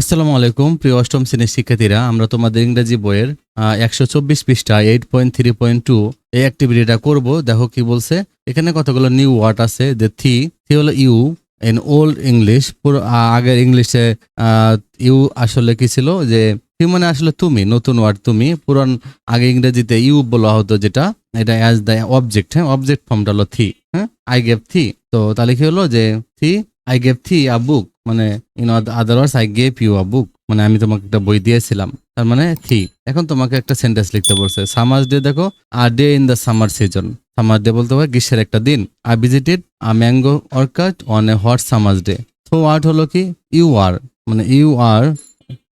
আসসালামু আলাইকুম, প্রিয় অষ্টম শ্রেণির শিক্ষার্থীরা। আমরা তোমাদের ইংরেজি বইয়ের একশো চব্বিশ পৃষ্ঠা eight point three point two এই অ্যাক্টিভিটিটা করব। দেখো কি বলছে। এখানে কতগুলো নিউ ওয়ার্ড আছে? যে থি থি হলো ইউ ইন ওল্ড ইংলিশ পুরো আগের ইংলিশে ইউ আসলে কি ছিল? যে থি মানে আসলে তুমি, নতুন ওয়ার্ড তুমি। পুরান, আগে ইংরেজিতে ইউ বলা হতো যেটা, এটা অ্যাজ দ্য অবজেক্ট হ্যাঁ? অবজেক্ট ফর্মটা হলো থি হ্যাঁ? আই গেভ থি তো তাহলে কি হলো? যে থি I gave Thi a book মানে in other words I gave you a book মানে আমি তোমাকে একটা বই দিয়েছিলাম। তার মানে থি এখন তোমাকে একটা সেন্টেন্স লিখতে বলছে সামার ডে দেখো a day in the summer season summer day বলতে হয় গ্রীষ্মের একটা দিন। I visited a mango orchard on a hot summer day thou art হলো কি? ইউ আর মানে you are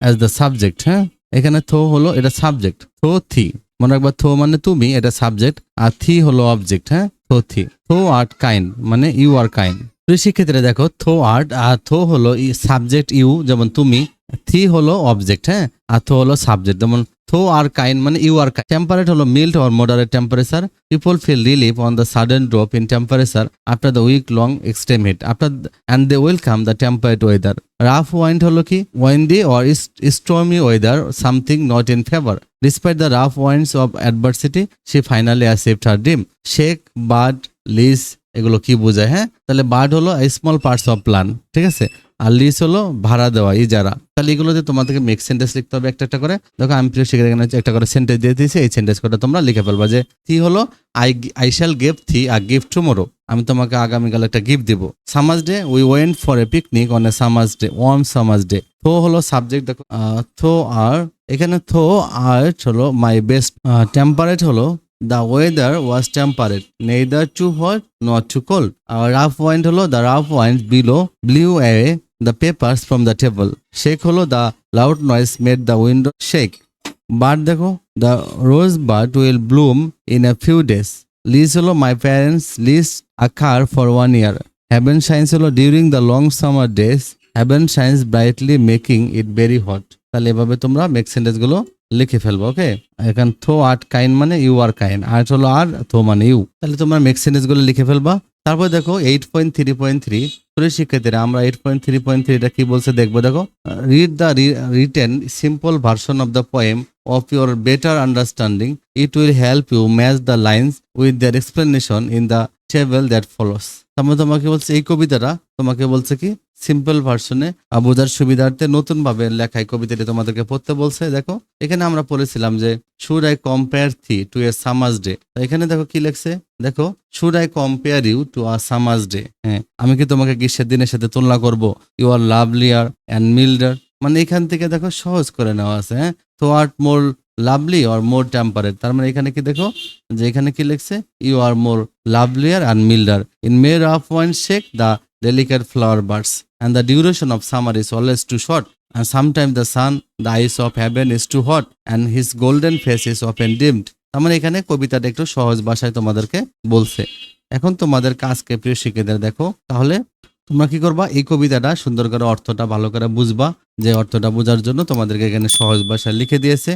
as the subject হ্যাঁ? এখানে থো হলো এটা সাবজেক্ট থো থি। মনে রাখবা, থো মানে তুমি, এটা সাবজেক্ট আর থি হলো অবজেক্ট হ্যাঁ? Thou thee. Thou art kind মানে ইউ আর কাইন্ড প্রিয় শিক্ষার্থীরা দেখো, থো আর্ট আর থো হলো সাবজেক্ট ইউ, যেমন তুমি। থি হলো অবজেক্ট হ্যাঁ? আর থো হলো সাবজেক্ট, যেমন থো আর কাইন্ড মানে ইউ আর কাইন। টেম্পারেট হলো mild or moderate temperature. People feel relief on the sudden drop in temperature after the week long extreme heat after and they welcome the temperate weather. Rough wind হলো কি? Windy or stormy weather, something not in favour. Despite the rough winds of adversity she finally accept her dream shake bud, lease এগুলো কি বোঝায় হ্যাঁ? তাহলে bird হলো small parts of plan ঠিক আছে? আর লিস হলো ভাড়া দেওয়া, ইজারা। তাহলে এগুলোতে তোমাদেরকে মেক সেন্টেন্স লিখতে হবে একটা একটা করে। দেখো, আমি প্রিয় শিখে এখানে একটা করে সেন্টেন্স দিয়ে দিয়েছি, এই সেন্টেন্স কটা তোমরা লিখে ফেলবা যে থি হলো I I shall give thee a gift tomorrow আমি তোমাকে আগামীকাল একটা গিফট দিব। Summer's day we went for a picnic on a summer's day warm summer's day থো হলো সাবজেক্ট দেখো থো আর এখানে থো আর্ট হলো মাই বেস্ট টেম্পারেট হলো the weather was temperate neither too hot not too cold R rough wind হলো the rough wind below blew away the papers from the table shake হলো the loud noise made the window shake bud দেখো the rose bud will bloom in a few days lease হলো my parents lease a car for one year heaven shines হলো during the long summer days heaven shines brightly making it very hot তাহলে এভাবে তোমরা make সেন্টেন্সগুলো লিখে ফেলব ওকে এখন থো art কাইন মানে ইউ আর কাইন আর্ট হলো আর থো মানে ইউ। তাহলে তোমরা মেকগুলো লিখে ফেলবা। তারপর দেখো eight point three point three তোর শিক্ষার্থীরা আমরা এইট পয়েন্ট থ্রি পয়েন্ট থ্রিটা কি বলছে দেখব দেখো? Read the written simple version of the poem of your better understanding, it will help you match the lines with their explanation in table that follows. তারপরে তোমাকে বলছে এই কবিতাটা, তোমাকে বলছে কি সিম্পল ভার্সনে বোঝার সুবিধার্থে নতুন ভাবে লেখা এই কবিতাটি তোমাদেরকে পড়তে বলছে। দেখো, এখানে আমরা পড়েছিলাম যে should I compare thee to a summer day এখানে দেখো কি লেখছে? দেখো should I compare you to a summer day হ্যাঁ আমি কি তোমাকে গ্রীষ্মের দিনের সাথে তুলনা করব? ইউ আর লাভলিয়ার অ্যান্ড মিল্ডার মানে এখান থেকে দেখো সহজ করে নেওয়া আছে হ্যাঁ। Thou art more lovely or more temperate তার মানে এখানে কি দেখো যে এখানে কি লিখছে you are more lovelier and milder in May of wind shake the delicate flower buds and the duration of summer is always too short and sometime the sun sun, the eyes of heaven is too hot, and his golden face is often dimmed. তার মানে এখানে কবিতাটা একটু সহজ ভাষায় তোমাদেরকে বলছে। এখন তোমাদের কাজকে প্রিয় শিক্ষিতদের দেখো তাহলে তোমরা কি করবা? এই কবিতাটা সুন্দর করে অর্থটা ভালো করে বুঝবা। যে অর্থটা বোঝার জন্য তোমাদেরকে এখানে সহজ ভাষায় লিখে দিয়েছে।